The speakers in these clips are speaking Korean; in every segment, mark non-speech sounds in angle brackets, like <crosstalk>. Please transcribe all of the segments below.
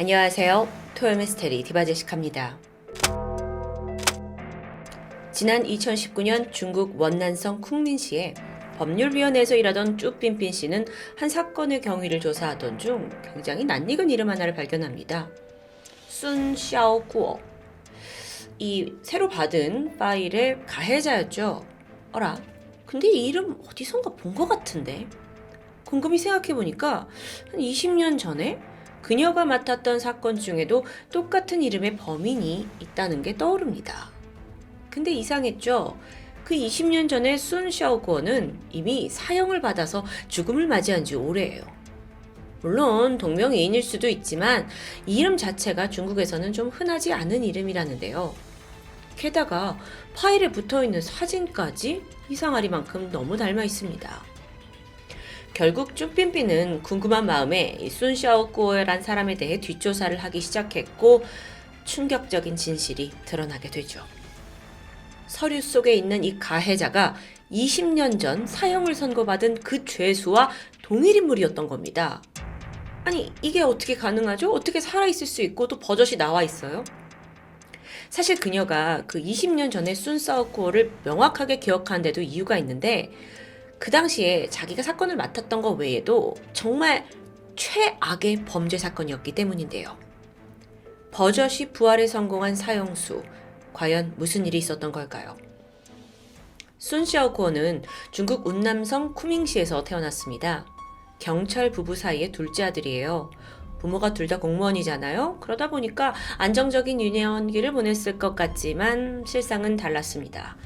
안녕하세요. 토요미스테리 디바제식합니다. 지난 2019년 중국 원난성 쿵민시에 법률위원회에서 일하던 쭈빈빈 씨는 한 사건의 경위를 조사하던 중 굉장히 낯익은 이름 하나를 발견합니다. 순 샤오구어. 이 새로 받은 파일의 가해자였죠. 어라, 근데 이 이름 어디선가 본 것 같은데? 곰곰이 생각해보니까 한 20년 전에 그녀가 맡았던 사건 중에도 똑같은 이름의 범인이 있다는 게 떠오릅니다. 근데 이상했죠? 그 20년 전에 순 샤오구어는 이미 사형을 받아서 죽음을 맞이한 지 오래예요. 물론 동명이인일 수도 있지만 이 이름 자체가 중국에서는 좀 흔하지 않은 이름이라는데요. 게다가 파일에 붙어 있는 사진까지 이상하리만큼 너무 닮아 있습니다. 결국 쭈삠삐는 궁금한 마음에 이 순샤오꾸어란 사람에 대해 뒷조사를 하기 시작했고 충격적인 진실이 드러나게 되죠. 서류 속에 있는 이 가해자가 20년 전 사형을 선고받은 그 죄수와 동일 인물이었던 겁니다. 아니, 이게 어떻게 가능하죠? 어떻게 살아있을 수 있고 또 버젓이 나와 있어요? 사실 그녀가 그 20년 전에 순사오쿠어를 명확하게 기억하는 데도 이유가 있는데 그 당시에 자기가 사건을 맡았던 것 외에도 정말 최악의 범죄 사건이었기 때문인데요. 버젓이 부활에 성공한 사형수, 과연 무슨 일이 있었던 걸까요? 순샤오쿠어는 중국 운남성 쿠밍시에서 태어났습니다. 경찰 부부 사이의 둘째 아들이에요. 부모가 둘 다 공무원이잖아요. 그러다 보니까 안정적인 유년기를 보냈을 것 같지만 실상은 달랐습니다.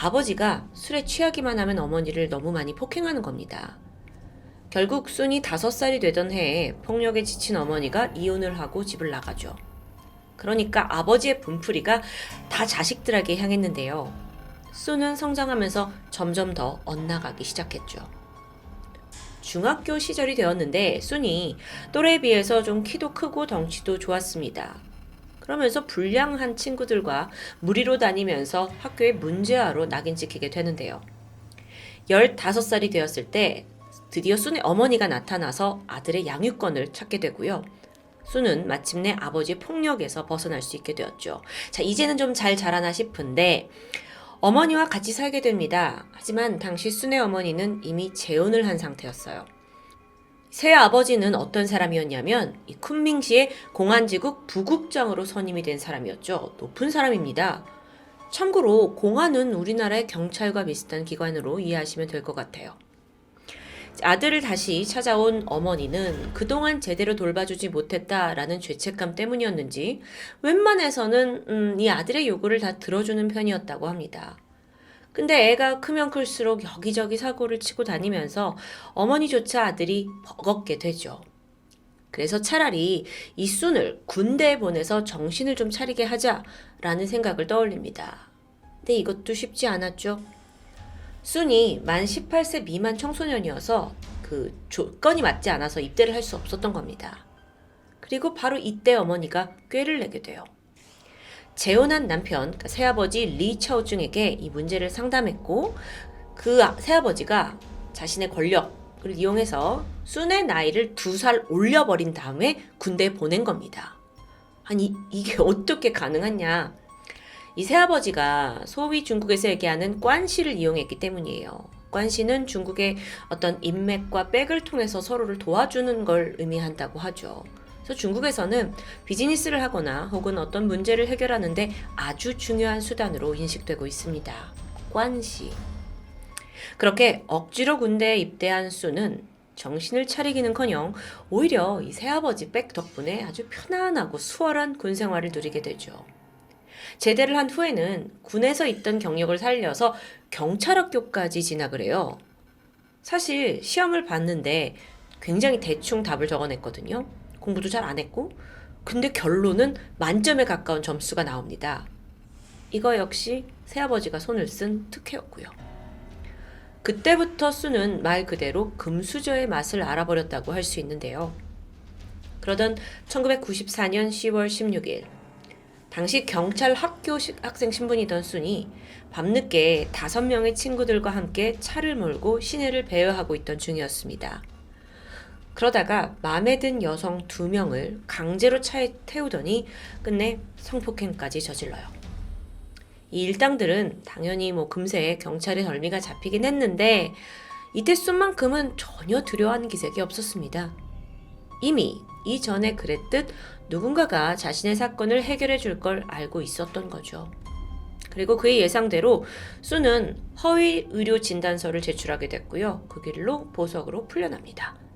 아버지가 술에 취하기만 하면 어머니를 너무 많이 폭행하는 겁니다. 결국 순이 다섯 살이 되던 해에 폭력에 지친 어머니가 이혼을 하고 집을 나가죠. 그러니까 아버지의 분풀이가 다 자식들에게 향했는데요. 순은 성장하면서 점점 더 엇나가기 시작했죠. 중학교 시절이 되었는데 순이 또래에 비해서 좀 키도 크고 덩치도 좋았습니다. 그러면서 불량한 친구들과 무리로 다니면서 학교에 문제아로 낙인 찍히게 되는데요. 15살이 되었을 때 드디어 순의 어머니가 나타나서 아들의 양육권을 찾게 되고요. 순은 마침내 아버지의 폭력에서 벗어날 수 있게 되었죠. 자, 이제는 좀 잘 자라나 싶은데 어머니와 같이 살게 됩니다. 하지만 당시 순의 어머니는 이미 재혼을 한 상태였어요. 새 아버지는 어떤 사람이었냐면 이 쿤밍시의 공안지국 부국장으로 선임이 된 사람이었죠. 높은 사람입니다. 참고로 공안은 우리나라의 경찰과 비슷한 기관으로 이해하시면 될 것 같아요. 아들을 다시 찾아온 어머니는 그동안 제대로 돌봐주지 못했다라는 죄책감 때문이었는지 웬만해서는 음, 이 아들의 요구를 다 들어주는 편이었다고 합니다. 근데 애가 크면 클수록 여기저기 사고를 치고 다니면서 어머니조차 아들이 버겁게 되죠. 그래서 차라리 이 순을 군대에 보내서 정신을 좀 차리게 하자라는 생각을 떠올립니다. 근데 이것도 쉽지 않았죠. 순이 만 18세 미만 청소년이어서 그 조건이 맞지 않아서 입대를 할 수 없었던 겁니다. 그리고 바로 이때 어머니가 꾀를 내게 돼요. 재혼한 남편, 그러니까 새아버지 리 차오증에게 이 문제를 상담했고 그 아- 새아버지가 자신의 권력을 이용해서 순의 나이를 두 살 올려버린 다음에 군대에 보낸 겁니다. 아니 이게 <laughs> 어떻게 가능하냐? 이 새아버지가 소위 중국에서 얘기하는 관시를 이용했기 때문이에요. 관시는 중국의 어떤 인맥과 백을 통해서 서로를 도와주는 걸 의미한다고 하죠. 그래서 중국에서는 비즈니스를 하거나 혹은 어떤 문제를 해결하는데 아주 중요한 수단으로 인식되고 있습니다. 관시. 그렇게 억지로 군대에 입대한 수는 정신을 차리기는커녕 오히려 이 새아버지 백 덕분에 아주 편안하고 수월한 군 생활을 누리게 되죠. 제대를 한 후에는 군에서 있던 경력을 살려서 경찰학교까지 진학을 해요. 사실 시험을 봤는데 굉장히 대충 답을 적어냈거든요. 공부도 잘 안 했고. 근데 결론은 만점에 가까운 점수가 나옵니다. 이거 역시 새아버지가 손을 쓴 특혜였고요. 그때부터 수는 말 그대로 금수저의 맛을 알아버렸다고 할 수 있는데요. 그러던 1994년 10월 16일 당시 경찰 학교 시- 학생 신분이던 순이 밤늦게 다섯 명의 친구들과 함께 차를 몰고 시내를 배회하고 있던 중이었습니다. 그러다가 마음에 든 여성 두 명을 강제로 차에 태우더니 끝내 성폭행까지 저질러요. 이 일당들은 당연히 뭐 금세 경찰의 덜미가 잡히긴 했는데 이때 순만큼은 전혀 두려워하는 기색이 없었습니다. 이미 이전에 그랬듯 누군가가 자신의 사건을 해결해 줄 걸 알고 있었던 거죠. 그리고 그의 예상대로 수는 허위 의료 진단서를 제출하게 됐고요. 그 길로 보석으로 풀려납니다.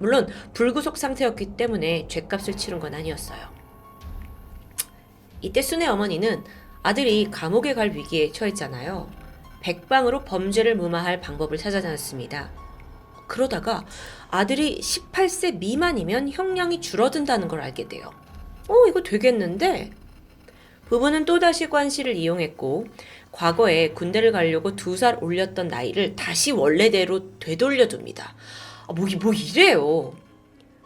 물론 불구속 상태였기 때문에 죗값을 치른 건 아니었어요. 이때 순의 어머니는 아들이 감옥에 갈 위기에 처했잖아요. 백방으로 범죄를 무마할 방법을 찾아다녔습니다. 그러다가 아들이 18세 미만이면 형량이 줄어든다는 걸 알게 돼요. 어, 이거 되겠는데? 부부는 또다시 관시를 이용했고, 과거에 군대를 가려고 두 살 올렸던 나이를 다시 원래대로 되돌려둡니다. 아, 뭐, 이- 뭐 이래요.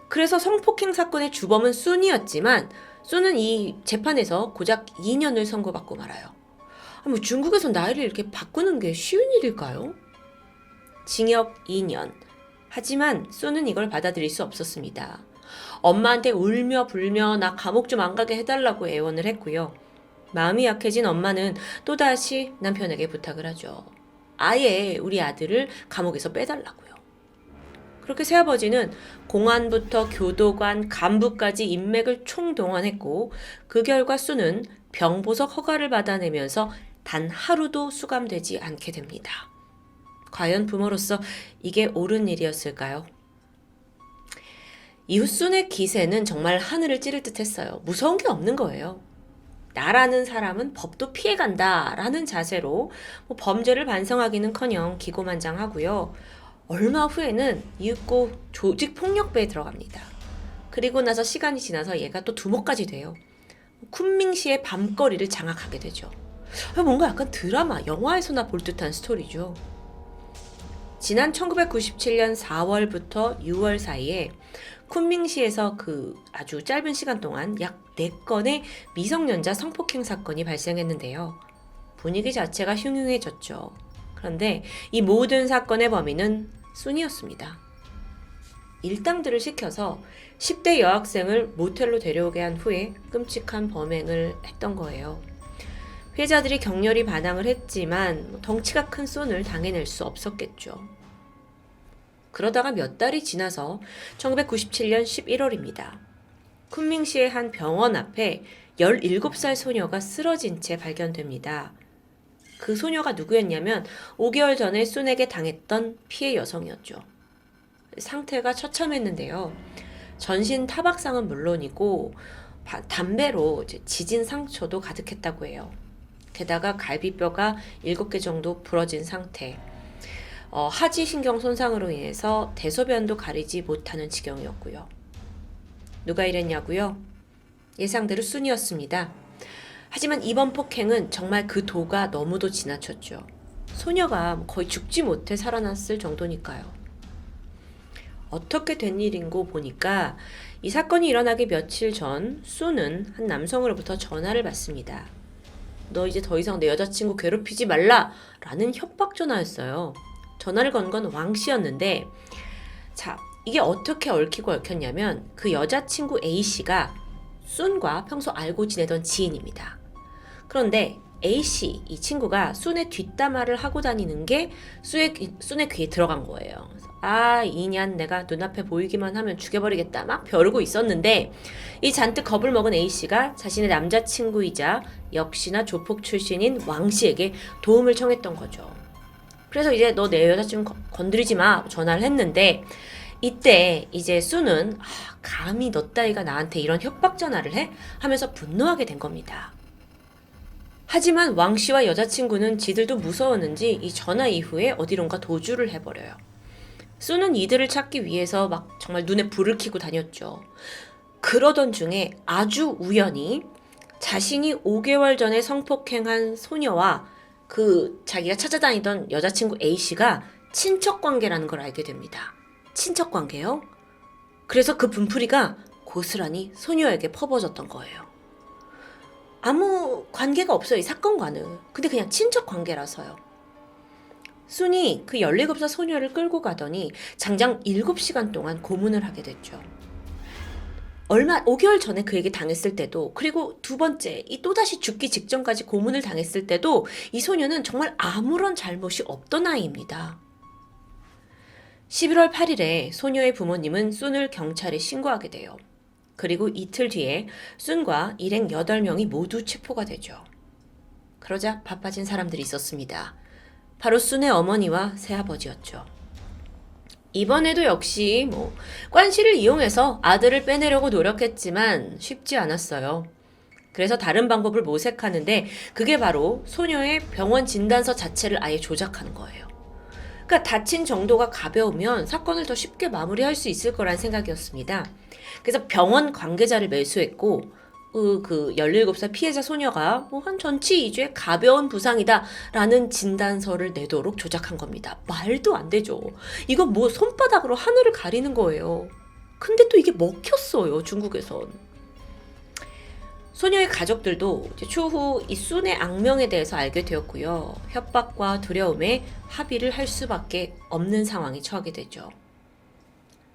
그래서 성폭행 사건의 주범은 순이었지만, 순은 이 재판에서 고작 2년을 선고받고 말아요. 아, 뭐 중국에서 나이를 이렇게 바꾸는 게 쉬운 일일까요? 징역 2년. 하지만 수는 이걸 받아들일 수 없었습니다. 엄마한테 울며 불며 나 감옥 좀 안 가게 해달라고 애원을 했고요. 마음이 약해진 엄마는 또다시 남편에게 부탁을 하죠. 아예 우리 아들을 감옥에서 빼달라고요. 그렇게 새아버지는 공안부터 교도관, 간부까지 인맥을 총동원했고 그 결과 수는 병보석 허가를 받아내면서 단 하루도 수감되지 않게 됩니다. 과연 부모로서 이게 옳은 일이었을까요? 이후 순의 기세는 정말 하늘을 찌를 듯 했어요. 무서운 게 없는 거예요. 나라는 사람은 법도 피해간다 라는 자세로 뭐 범죄를 반성하기는 커녕 기고만장하고요. 얼마 후에는 이윽고 조직 폭력배에 들어갑니다. 그리고 나서 시간이 지나서 얘가 또 두목까지 돼요. 쿤밍시의 밤거리를 장악하게 되죠. 뭔가 약간 드라마, 영화에서나 볼 듯한 스토리죠. 지난 1997년 4월부터 6월 사이에 쿤밍시에서 그 아주 짧은 시간 동안 약 4건의 미성년자 성폭행 사건이 발생했는데요. 분위기 자체가 흉흉해졌죠. 그런데 이 모든 사건의 범인은 순이었습니다. 일당들을 시켜서 10대 여학생을 모텔로 데려오게 한 후에 끔찍한 범행을 했던 거예요. 피해자들이 격렬히 반항을 했지만 덩치가 큰 쏜을 당해낼 수 없었겠죠. 그러다가 몇 달이 지나서 1997년 11월입니다. 쿤밍시의 한 병원 앞에 17살 소녀가 쓰러진 채 발견됩니다. 그 소녀가 누구였냐면 5개월 전에 쏜에게 당했던 피해 여성이었죠. 상태가 처참했는데요. 전신 타박상은 물론이고 바- 담배로 지진 상처도 가득했다고 해요. 게다가 갈비뼈가 7개 정도 부러진 상태. 어, 하지 신경 손상으로 인해서 대소변도 가리지 못하는 지경이었고요. 누가 이랬냐고요? 예상대로 순이었습니다. 하지만 이번 폭행은 정말 그 도가 너무도 지나쳤죠. 소녀가 거의 죽지 못해 살아났을 정도니까요. 어떻게 된 일인고 보니까 이 사건이 일어나기 며칠 전 수는 한 남성으로부터 전화를 받습니다. 너 이제 더 이상 내 여자친구 괴롭히지 말라! 라는 협박 전화였어요. 전화를 건 건 왕 씨였는데, 자, 이게 어떻게 얽히고 얽혔냐면, 그 여자친구 A씨가 순과 평소 알고 지내던 지인입니다. 그런데 A씨, 이 친구가 순의 뒷담화를 하고 다니는 게 수의, 귀- 순의 귀에 들어간 거예요. 아, 이년 내가 눈앞에 보이기만 하면 죽여버리겠다. 막 벼르고 있었는데, 이 잔뜩 겁을 먹은 A씨가 자신의 남자친구이자 역시나 조폭 출신인 왕씨에게 도움을 청했던 거죠. 그래서 이제 너 내 여자친구 거- 건드리지 마 전화를 했는데 이때 이제 수는 아, 감히 너 따위가 나한테 이런 협박 전화를 해? 하면서 분노하게 된 겁니다. 하지만 왕 씨와 여자친구는 지들도 무서웠는지 이 전화 이후에 어디론가 도주를 해버려요. 수는 이들을 찾기 위해서 막 정말 눈에 불을 켜고 다녔죠. 그러던 중에 아주 우연히 자신이 5개월 전에 성폭행한 소녀와 그 자기가 찾아다니던 여자친구 A씨가 친척 관계라는 걸 알게 됩니다. 친척 관계요? 그래서 그 분풀이가 고스란히 소녀에게 퍼버졌던 거예요. 아무 관계가 없어요, 이 사건과는. 근데 그냥 친척 관계라서요. 순이 그 17살 소녀를 끌고 가더니 장장 7시간 동안 고문을 하게 됐죠. 얼마 5개월 전에 그에게 당했을 때도 그리고 두 번째 이 또다시 죽기 직전까지 고문을 당했을 때도 이 소녀는 정말 아무런 잘못이 없던 아이입니다. 11월 8일에 소녀의 부모님은 순을 경찰에 신고하게 돼요. 그리고 이틀 뒤에 순과 일행 8명이 모두 체포가 되죠. 그러자 바빠진 사람들이 있었습니다. 바로 순의 어머니와 새아버지였죠. 이번에도 역시 뭐 관시를 이용해서 아들을 빼내려고 노력했지만 쉽지 않았어요. 그래서 다른 방법을 모색하는데 그게 바로 소녀의 병원 진단서 자체를 아예 조작하는 거예요. 그러니까 다친 정도가 가벼우면 사건을 더 쉽게 마무리할 수 있을 거란 생각이었습니다. 그래서 병원 관계자를 매수했고 그, 그 17살 피해자 소녀가 뭐한 전치 2주의 가벼운 부상이다라는 진단서를 내도록 조작한 겁니다. 말도 안 되죠. 이건 뭐 손바닥으로 하늘을 가리는 거예요. 근데 또 이게 먹혔어요, 중국에선. 소녀의 가족들도 추후 이 순의 악명에 대해서 알게 되었고요. 협박과 두려움에 합의를 할 수밖에 없는 상황에 처하게 되죠.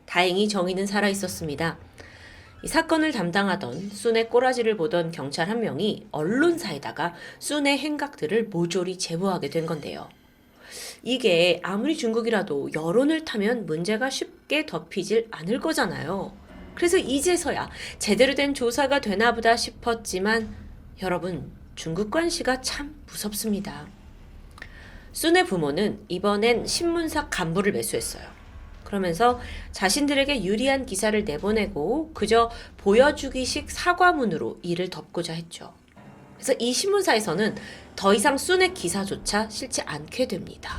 다행히 정의는 살아 있었습니다. 이 사건을 담당하던 순의 꼬라지를 보던 경찰 한 명이 언론사에다가 순의 행각들을 모조리 제보하게 된 건데요. 이게 아무리 중국이라도 여론을 타면 문제가 쉽게 덮이질 않을 거잖아요. 그래서 이제서야 제대로 된 조사가 되나 보다 싶었지만 여러분, 중국 관시가 참 무섭습니다. 순의 부모는 이번엔 신문사 간부를 매수했어요. 그러면서 자신들에게 유리한 기사를 내보내고 그저 보여주기식 사과문으로 일을 덮고자 했죠. 그래서 이 신문사에서는 더 이상 순의 기사조차 실지 않게 됩니다.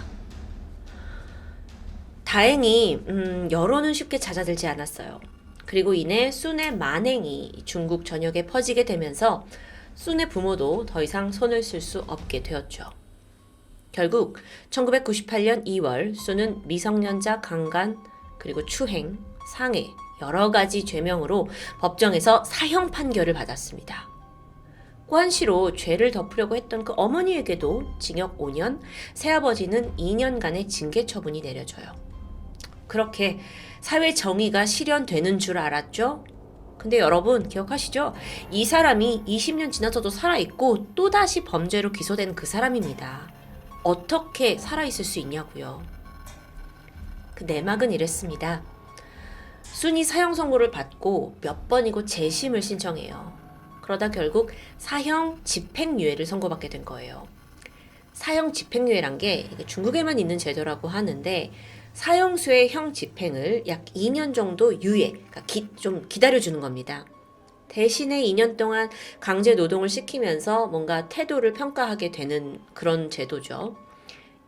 다행히 음, 여론은 쉽게 잦아들지 않았어요. 그리고 이내 순의 만행이 중국 전역에 퍼지게 되면서 순의 부모도 더 이상 손을 쓸 수 없게 되었죠. 결국 1998년 2월 순은 미성년자 강간 그리고 추행, 상해 여러 가지 죄명으로 법정에서 사형 판결을 받았습니다. 관시로 죄를 덮으려고 했던 그 어머니에게도 징역 5년, 새아버지는 2년간의 징계 처분이 내려져요. 그렇게 사회 정의가 실현되는 줄 알았죠? 근데 여러분 기억하시죠? 이 사람이 20년 지나서도 살아있고 또다시 범죄로 기소된 그 사람입니다. 어떻게 살아있을 수 있냐고요. 그 내막은 이랬습니다. 순이 사형 선고를 받고 몇 번이고 재심을 신청해요. 그러다 결국 사형 집행유예를 선고받게 된 거예요. 사형 집행유예란 게 중국에만 있는 제도라고 하는데 사형수의 형 집행을 약 2년 정도 유예, 그러니까 기, 좀 기다려주는 겁니다. 대신에 2년 동안 강제 노동을 시키면서 뭔가 태도를 평가하게 되는 그런 제도죠.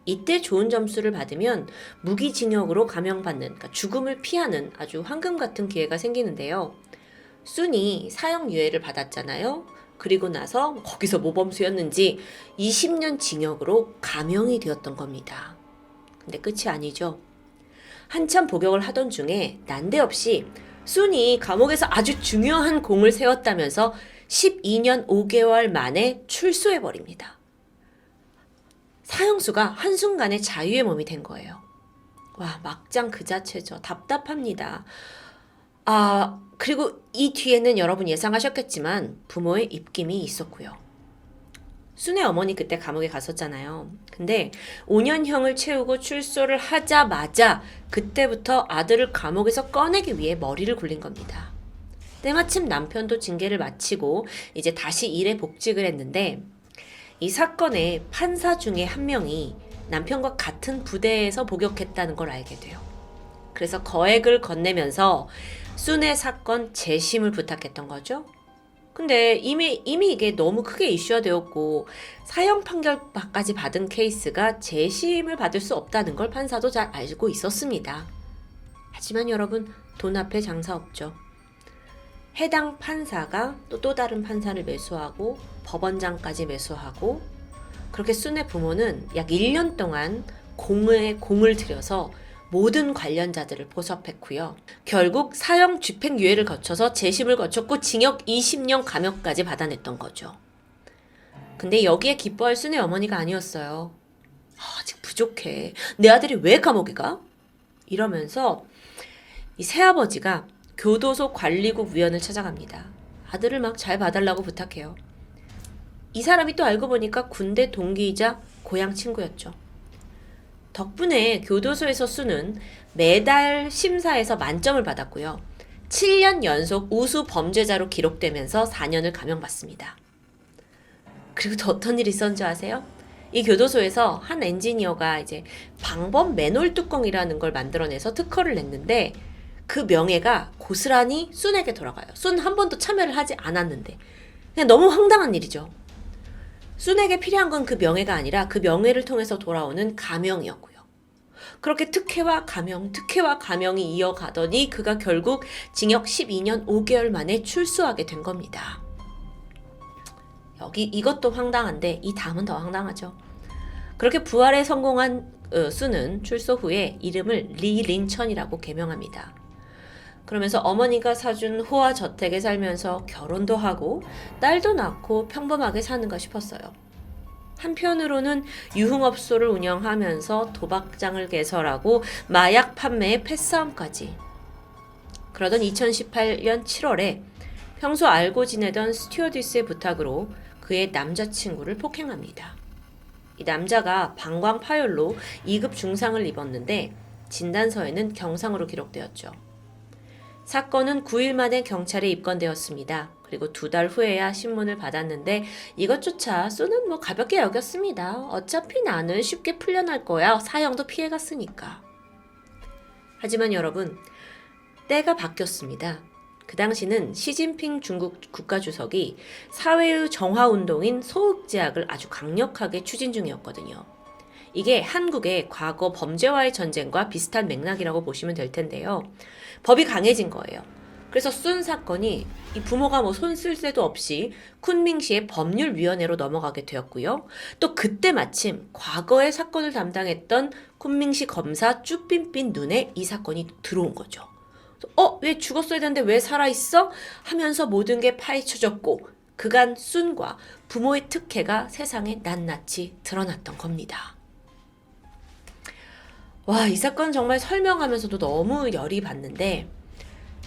이때 좋은 점수를 받으면 무기징역으로 감형받는, 그러니까 죽음을 피하는 아주 황금 같은 기회가 생기는데요. 순이 사형유예를 받았잖아요. 그리고 나서 거기서 모범수였는지 20년 징역으로 감형이 되었던 겁니다. 근데 끝이 아니죠. 한참 복역을 하던 중에 난데없이 순이 감옥에서 아주 중요한 공을 세웠다면서 12년 5개월 만에 출소해버립니다. 사형수가 한순간에 자유의 몸이 된 거예요. 와, 막장 그 자체죠. 답답합니다. 아, 그리고 이 뒤에는 여러분 예상하셨겠지만 부모의 입김이 있었고요. 순의 어머니 그때 감옥에 갔었잖아요. 근데 5년형을 채우고 출소를 하자마자 그때부터 아들을 감옥에서 꺼내기 위해 머리를 굴린 겁니다. 때마침 남편도 징계를 마치고 이제 다시 일에 복직을 했는데 이 사건의 판사 중에 한 명이 남편과 같은 부대에서 복역했다는 걸 알게 돼요. 그래서 거액을 건네면서 순의 사건 재심을 부탁했던 거죠. 근데 이미 이미 이게 너무 크게 이슈화 되었고 사형 판결까지 받은 케이스가 재심을 받을 수 없다는 걸 판사도 잘 알고 있었습니다. 하지만 여러분 돈 앞에 장사 없죠. 해당 판사가 또 또 다른 판사를 매수하고 법원장까지 매수하고 그렇게 순의 부모는 약 1년 동안 공에 공을 들여서 모든 관련자들을 포섭했고요. 결국 사형 집행유예를 거쳐서 재심을 거쳤고 징역 20년 감형까지 받아냈던 거죠. 근데 여기에 기뻐할 순의 어머니가 아니었어요. 아직 부족해. 내 아들이 왜 감옥에 가? 이러면서 이 새아버지가 교도소 관리국 위원을 찾아갑니다. 아들을 막 잘 봐달라고 부탁해요. 이 사람이 또 알고 보니까 군대 동기이자 고향 친구였죠. 덕분에 교도소에서 수는 매달 심사에서 만점을 받았고요. 7년 연속 우수 범죄자로 기록되면서 4년을 감형받습니다. 그리고 또 어떤 일이 있었는지 아세요? 이 교도소에서 한 엔지니어가 이제 방범 맨홀 뚜껑이라는 걸 만들어내서 특허를 냈는데 그 명예가 고스란히 순에게 돌아가요. 순 한 번도 참여를 하지 않았는데 그냥 너무 황당한 일이죠. 순에게 필요한 건 그 명예가 아니라 그 명예를 통해서 돌아오는 가명이었고요. 그렇게 특혜와 가명, 특혜와 가명이 이어가더니 그가 결국 징역 12년 5개월 만에 출소하게 된 겁니다. 여기 이것도 황당한데 이 다음은 더 황당하죠. 그렇게 부활에 성공한 어, 수는 출소 후에 이름을 리 린천이라고 개명합니다. 그러면서 어머니가 사준 호화 저택에 살면서 결혼도 하고 딸도 낳고 평범하게 사는가 싶었어요. 한편으로는 유흥업소를 운영하면서 도박장을 개설하고 마약 판매에 패싸움까지. 그러던 2018년 7월에 평소 알고 지내던 스튜어디스의 부탁으로 그의 남자친구를 폭행합니다. 이 남자가 방광 파열로 2급 중상을 입었는데 진단서에는 경상으로 기록되었죠. 사건은 9일 만에 경찰에 입건되었습니다. 그리고 두 달 후에야 신문을 받았는데 이것조차 쏘는 뭐 가볍게 여겼습니다. 어차피 나는 쉽게 풀려날 거야. 사형도 피해갔으니까. 하지만 여러분, 때가 바뀌었습니다. 그 당시는 시진핑 중국 국가주석이 사회의 정화 운동인 소흑제약을 아주 강력하게 추진 중이었거든요. 이게 한국의 과거 범죄와의 전쟁과 비슷한 맥락이라고 보시면 될 텐데요. 법이 강해진 거예요. 그래서 순 사건이 이 부모가 뭐 손 쓸 새도 없이 쿤밍시의 법률위원회로 넘어가게 되었고요. 또 그때 마침 과거의 사건을 담당했던 쿤밍시 검사 쭈삣삣 눈에 이 사건이 들어온 거죠. 어, 왜 죽었어야 되는데 왜 살아있어? 하면서 모든 게 파헤쳐졌고 그간 순과 부모의 특혜가 세상에 낱낱이 드러났던 겁니다. 와, 이 사건 정말 설명하면서도 너무 열이 받는데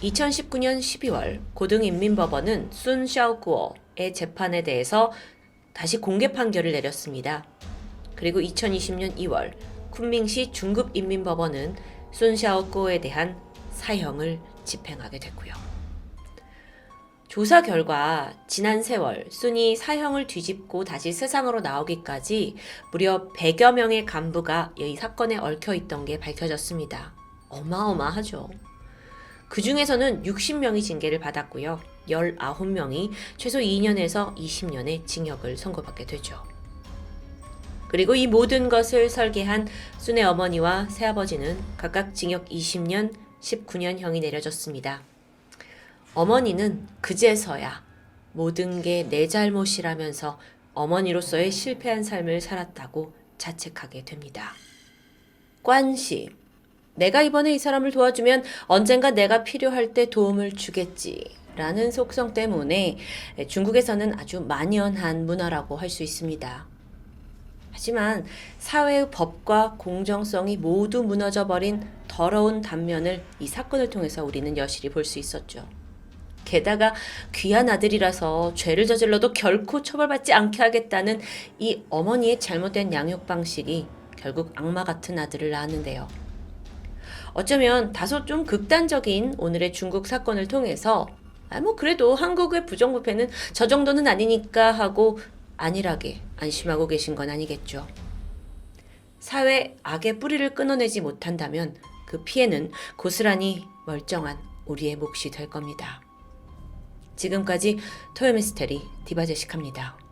2019년 12월 고등인민법원은 순 샤오구어의 재판에 대해서 다시 공개 판결을 내렸습니다. 그리고 2020년 2월 쿤밍시 중급인민법원은 순 샤오구어에 대한 사형을 집행하게 됐고요. 조사 결과 지난 세월 순이 사형을 뒤집고 다시 세상으로 나오기까지 무려 100여 명의 간부가 이 사건에 얽혀 있던 게 밝혀졌습니다. 어마어마하죠. 그 중에서는 60명이 징계를 받았고요. 19명이 최소 2년에서 20년의 징역을 선고받게 되죠. 그리고 이 모든 것을 설계한 순의 어머니와 새아버지는 각각 징역 20년, 19년형이 내려졌습니다. 어머니는 그제서야 모든 게 내 잘못이라면서 어머니로서의 실패한 삶을 살았다고 자책하게 됩니다. 관시. 내가 이번에 이 사람을 도와주면 언젠가 내가 필요할 때 도움을 주겠지. 라는 속성 때문에 중국에서는 아주 만연한 문화라고 할 수 있습니다. 하지만 사회의 법과 공정성이 모두 무너져 버린 더러운 단면을 이 사건을 통해서 우리는 여실히 볼 수 있었죠. 게다가 귀한 아들이라서 죄를 저질러도 결코 처벌받지 않게 하겠다는 이 어머니의 잘못된 양육 방식이 결국 악마 같은 아들을 낳았는데요. 어쩌면 다소 좀 극단적인 오늘의 중국 사건을 통해서 아, 뭐 그래도 한국의 부정부패는 저 정도는 아니니까 하고 안일하게 안심하고 계신 건 아니겠죠. 사회 악의 뿌리를 끊어내지 못한다면 그 피해는 고스란히 멀쩡한 우리의 몫이 될 겁니다. 지금까지 토요미스테리 디바제식합니다.